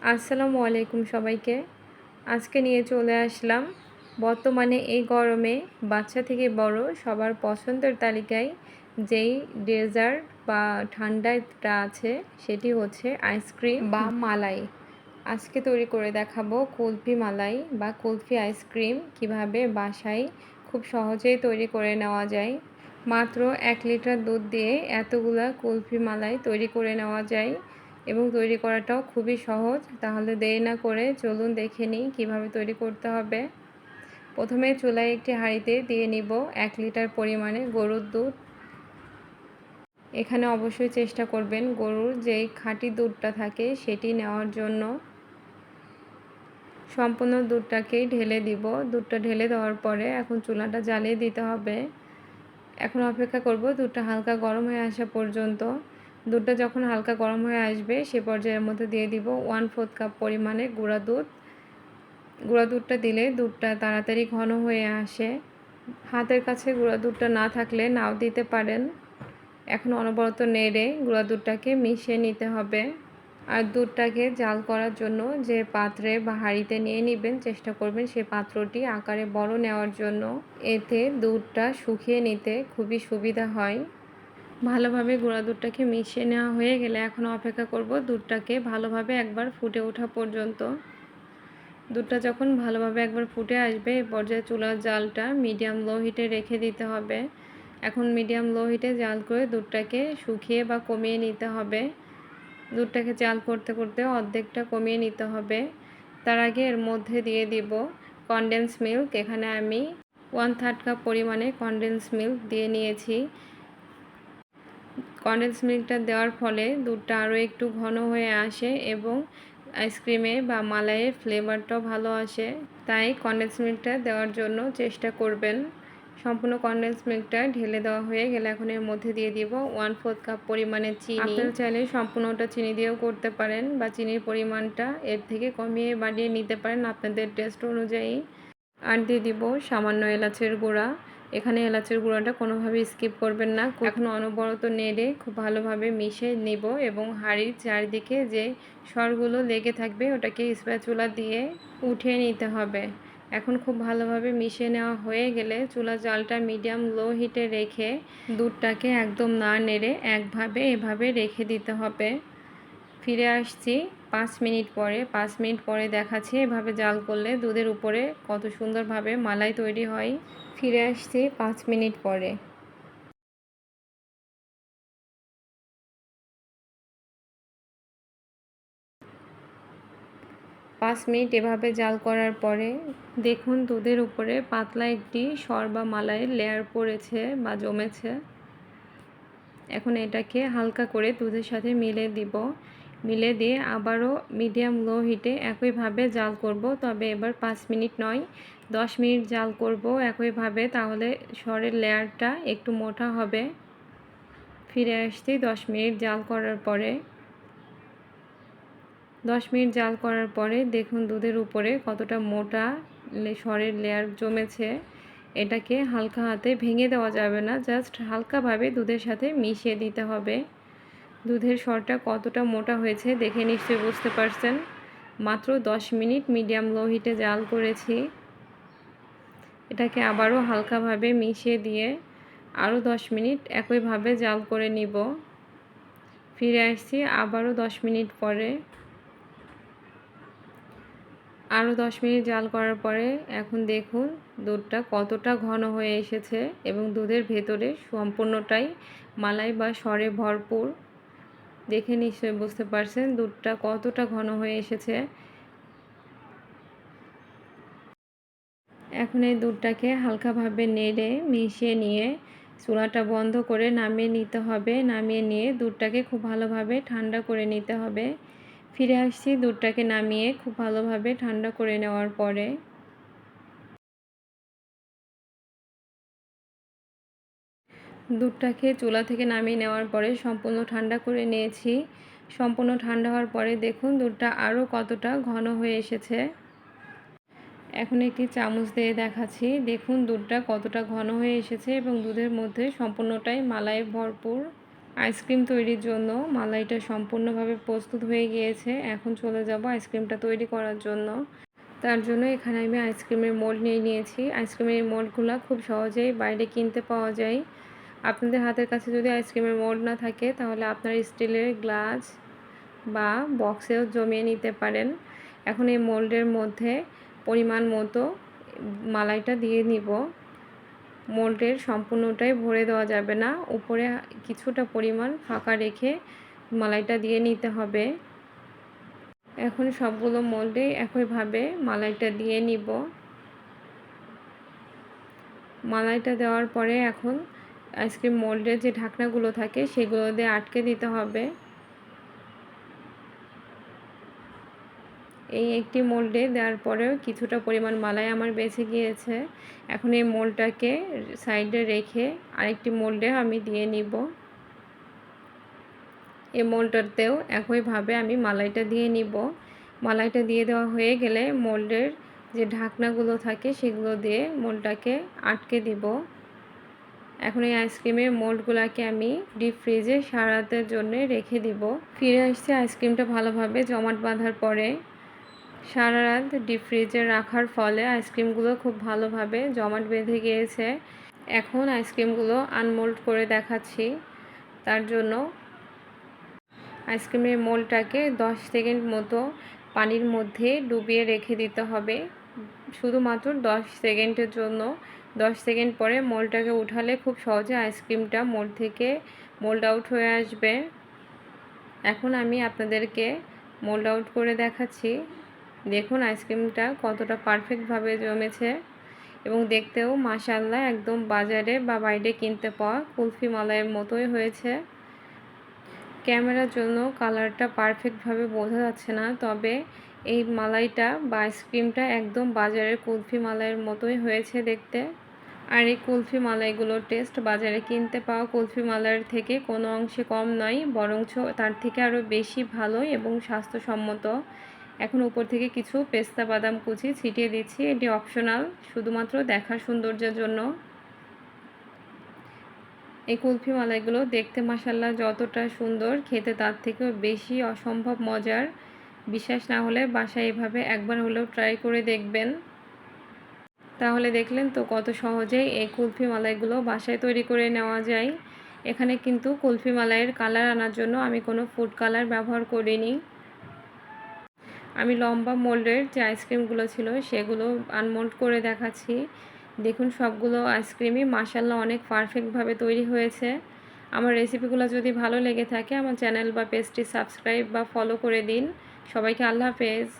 আসসালামু আলাইকুম সবাইকে। আজকে নিয়ে চলে আসলাম। বর্তমানে এই গরমে বাচ্চা থেকে বড় সবার পছন্দের তালিকায় যেই ডেজার্ট বা ঠান্ডাটা আছে সেটি হচ্ছে আইসক্রিম বা মালাই। আজকে তৈরি করে দেখাবো কুলফি মালাই বা কুলফি আইসক্রিম কীভাবে বাসায় খুব সহজেই তৈরি করে নেওয়া যায়। মাত্র এক লিটার দুধ দিয়ে এতগুলা কুলফি মালাই তৈরি করে নেওয়া যায়। এবং তৈরি করাটাও খুবই সহজ। তাহলে দেরি না করে চলুন দেখে নিই কীভাবে তৈরি করতে হবে। প্রথমে চুলায় একটি হাঁড়িতে দিয়ে নিব এক লিটার পরিমাণে গরুর দুধ। এখানে অবশ্যই চেষ্টা করবেন গরুর যেই খাঁটি দুধটা থাকে সেটি নেওয়ার জন্য। সম্পূর্ণ দুধটাকেই ঢেলে দিব। দুধটা ঢেলে দেওয়ার পরে এখন চুলাটা জ্বালিয়ে দিতে হবে। এখন অপেক্ষা করব দুধটা হালকা গরম হয়ে আসা পর্যন্ত। দুধটা যখন হালকা গরম হয়ে আসবে, সে পর্যায়ের মধ্যে দিয়ে দিব ওয়ান ফোর্থ কাপ পরিমাণে গুঁড়া দুধ। গুঁড়া দুধটা দিলে দুধটা তাড়াতাড়ি ঘন হয়ে আসে। হাতের কাছে গুঁড়া দুধটা না থাকলে নাও দিতে পারেন। এখন অনবরত নেড়ে গুঁড়া দুধটাকে মিশিয়ে নিতে হবে। আর দুধটাকে জাল করার জন্য যে পাত্রে বা হাঁড়িতে নিয়ে নেবেন, চেষ্টা করবেন সেই পাত্রটি আকারে বড় নেওয়ার জন্য। এতে দুধটা শুকিয়ে নিতে খুবই সুবিধা হয়। ভালোভাবে গুঁড়া দুধটাকে মিশিয়ে নেওয়া হয়ে গেলে এখন অপেক্ষা করব দুধটাকে ভালোভাবে একবার ফুটে ওঠা পর্যন্ত। দুধটা যখন ভালোভাবে একবার ফুটে আসবে এই পর্যায়ে চুলার জালটা মিডিয়াম লো হিটে রেখে দিতে হবে। এখন মিডিয়াম লো হিটে জাল করে দুধটাকে শুকিয়ে বা কমিয়ে নিতে হবে। দুধটাকে জাল করতে করতে অর্ধেকটা কমিয়ে নিতে হবে। তার আগে এর মধ্যে দিয়ে দিব কনডেন্স মিল্ক এখানে আমি ওয়ান থার্ড কাপ পরিমাণে কনডেন্স মিল্ক দিয়ে নিয়েছি। কন্ডেন্স মিল্কটা দেওয়ার ফলে দুধটা আরও একটু ঘন হয়ে আসে এবং আইসক্রিমে বা মালাইয়ের ফ্লেভারটাও ভালো আসে। তাই কন্ডেন্স মিল্কটা দেওয়ার জন্য চেষ্টা করবেন। সম্পূর্ণ কন্ডেন্স মিল্কটা ঢেলে দেওয়া হয়ে গেলে এখন এর মধ্যে দিয়ে দিব ওয়ান ফোর্থ কাপ পরিমাণে চিনি। আপনারা চাইলে সম্পূর্ণটা চিনি দিয়েও করতে পারেন বা চিনির পরিমাণটা এর থেকে কমিয়ে বাড়িয়ে নিতে পারেন আপনাদের টেস্ট অনুযায়ী। আর দিয়ে দিব সামান্য এলাচের গুঁড়া। এখানে এলাচের গুঁড়োটা কোনোভাবে স্কিপ করবেন না। এখন অনবরত নেড়ে খুব ভালোভাবে মিশে নেব এবং হাঁড়ির চারিদিকে যে স্বরগুলো লেগে থাকবে ওটাকে স্প্যাচুলা দিয়ে উঠিয়ে নিতে হবে। এখন খুব ভালোভাবে মিশিয়ে নেওয়া হয়ে গেলে চুলা জালটা মিডিয়াম লো হিটে রেখে দুধটাকে একদম না নেড়ে একভাবে এভাবে রেখে দিতে হবে। ফিরে আসছি। পাঁচ মিনিট পরে, পাঁচ মিনিট পরে দেখাচ্ছি এভাবে জাল করলে দুধের উপরে কত সুন্দরভাবে মালাই তৈরি হয়। ফিরে আসছি পাঁচ মিনিট পরে। পাঁচ মিনিট এভাবে জাল করার পরে দেখুন দুধের উপরে পাতলা একটি সর বা মালাইয়ের লেয়ার পড়েছে বা জমেছে। এখন এটাকে হালকা করে দুধের সাথে মিলে দিব। মিলে দিয়ে আবারও মিডিয়াম লো হিটে একইভাবে জাল করব। তবে এবার পাঁচ মিনিট নয়, দশ মিনিট জাল করব একইভাবে। তাহলে সরের লেয়ারটা একটু মোটা হবে। ফিরে আসছি দশ মিনিট জাল করার পরে। দশ মিনিট জাল করার পরে দেখুন দুধের উপরে কতটা মোটা সরের লেয়ার জমেছে। এটাকে হালকা হাতে ভেঙে দেওয়া যাবে না, জাস্ট হালকাভাবে দুধের সাথে মিশিয়ে দিতে হবে। দুধের সরটা কতটা মোটা হয়েছে দেখে নিশ্চয়ই বুঝতে পারছেন। মাত্র দশ মিনিট মিডিয়াম লো হিটে জাল করেছি। এটাকে আবারও হালকাভাবে মিশিয়ে দিয়ে আরও দশ মিনিট একইভাবে জাল করে নিব। ফিরে আসছি আবারও দশ মিনিট পরে। আরও দশ মিনিট জাল করার পরে এখন দেখুন দুধটা কতটা ঘন হয়ে এসেছে এবং দুধের ভেতরে সম্পূর্ণটাই মালাই বা সরে ভরপুর। দেখে নিশ্চয়ই বুঝতে পারছেন দুধটা কতটা ঘন হয়ে এসেছে। এখন এই দুধটাকে হালকাভাবে নেড়ে মিশিয়ে নিয়ে চুলাটা বন্ধ করে নামিয়ে নিতে হবে। নামিয়ে নিয়ে দুধটাকে খুব ভালোভাবে ঠান্ডা করে নিতে হবে। ফিরে আসছি দুধটাকে নামিয়ে খুব ভালোভাবে ঠান্ডা করে নেওয়ার পরে। দুধটাকে চুলা থেকে নামিয়ে নেওয়ার পরে সম্পূর্ণ ঠান্ডা করে নিয়েছি। সম্পূর্ণ ঠান্ডা হওয়ার পরে দেখুন দুধটা আরও কতটা ঘন হয়ে এসেছে। এখন একটি চামচ দিয়ে দেখাচ্ছি। দেখুন দুধটা কতটা ঘন হয়ে এসেছে এবং দুধের মধ্যে সম্পূর্ণটাই মালায় ভরপুর আইসক্রিম তৈরির জন্য। মালাইটা সম্পূর্ণভাবে প্রস্তুত হয়ে গিয়েছে। এখন চলে যাব আইসক্রিমটা তৈরি করার জন্য। তার জন্য এখানে আমি আইসক্রিমের মোল্ড নিয়ে নিয়েছি। আইসক্রিমের মোল্ডগুলো খুব সহজেই বাইরে কিনতে পাওয়া যায়। আপনাদের হাতের কাছে যদি আইসক্রিমের মোল্ড না থাকে, তাহলে আপনার স্টিলের গ্লাস বা বক্সেও জমিয়ে নিতে পারেন। এখন এই মোল্ডের মধ্যে পরিমাণ মতো মালাইটা দিয়ে নিব। মোল্ডের সম্পূর্ণটাই ভরে দেওয়া যাবে না। উপরে কিছুটা পরিমাণ ফাঁকা রেখে মালাইটা দিয়ে নিতে হবে। এখন সবগুলো মোল্ডে একইভাবে মালাইটা দিয়ে নিব। মালাইটা দেওয়ার পরে এখন আইসক্রিম মোল্ডের যে ঢাকনাগুলো থাকে, সেগুলো দিয়ে আটকে দিতে হবে। এই একটি মোল্ডে দেওয়ার পরেও কিছুটা পরিমাণ মালাই আমার বেঁচে গিয়েছে। এখন এই মোল্ডটাকে সাইডে রেখে আরেকটি মোল্ডে আমি দিয়ে নিব। এই মোল্ডটাতেও একইভাবে আমি মালাইটা দিয়ে নিব। মালাইটা দিয়ে দেওয়া হয়ে গেলে মোল্ডের যে ঢাকনাগুলো থাকে, সেগুলো দিয়ে মোল্ডটাকে আটকে দিব। এখন এই আইসক্রিমের মোল্ডগুলোকে আমি ডিপ ফ্রিজে সারাতের জন্য রেখে দিব। ফিরে আসছে আইসক্রিমটা ভালোভাবে জমাট বাঁধার পরে। সারা রাত ডিপ ফ্রিজে রাখার ফলে আইসক্রিমগুলো খুব ভালোভাবে জমাট বেঁধে গিয়েছে। এখন আইসক্রিমগুলো আনমোল্ড করে দেখাচ্ছি তার জন্য। আইসক্রিমের মোলটাকে দশ সেকেন্ড মতো পানির মধ্যে ডুবিয়ে রেখে দিতে হবে। শুধুমাত্র দশ সেকেন্ডের জন্য দশ সেকেন্ড পরে মোলটাকে উঠালে খুব সহজে আইসক্রিমটা মোল থেকে মোল্ড আউট হয়ে আসবে। এখন আমি আপনাদেরকে মোল্ড আউট করে দেখাচ্ছি। দেখুন আইসক্রিমটা কতটা পারফেক্টভাবে জমেছে এবং দেখতেও মাসাল্লাহ একদম বাজারে বা বাইরে কিনতে পাওয়া কুলফি মালাইয়ের মতোই হয়েছে। ক্যামেরার জন্য কালারটা পারফেক্টভাবে বোঝা যাচ্ছে না, তবে এই মালাইটা বা আইসক্রিমটা একদম বাজারের কুলফি মালাইয়ের মতোই হয়েছে দেখতে। আর এই কুলফি মালাইগুলোর টেস্ট বাজারে কিনতে পাওয়া কুলফি মালাইয়ের থেকে কোনো অংশে কম নয়, বরঞ্চ তার থেকে আরও বেশি ভালো এবং স্বাস্থ্যসম্মত। এখন উপর থেকে কিছু পেস্তা বাদাম কুচি ছিটিয়ে দিচ্ছি, এটি অপশনাল, শুধুমাত্র দেখার সৌন্দর্যের জন্য। এই কুলফি মালাইগুলো দেখতে মাসাল্লাহ যতটা সুন্দর, খেতে তার থেকেও বেশি অসম্ভব মজার। বিশ্বাস না হলে বাসায় এভাবে একবার হলেও ট্রাই করে দেখবেন। তাহলে দেখলেন তো কত সহজেই এই কুলফি মালাইগুলো বাসায় তৈরি করে নেওয়া যায়। এখানে কিন্তু কুলফি মালাইয়ের কালার আনার জন্য আমি কোনো ফুড কালার ব্যবহার করিনি। আমি লম্বা মোল্ডের যে আইসক্রিমগুলো ছিল সেগুলো আনমোল্ড করে দেখাচ্ছি। দেখুন সবগুলো আইসক্রিমই মাসাল্লাহ অনেক পারফেক্টভাবে তৈরি হয়েছে। আমার রেসিপিগুলো যদি ভালো লেগে থাকে আমার চ্যানেল বা পেজটি সাবস্ক্রাইব বা ফলো করে দিন। সবাইকে আল্লাহ হাফেজ।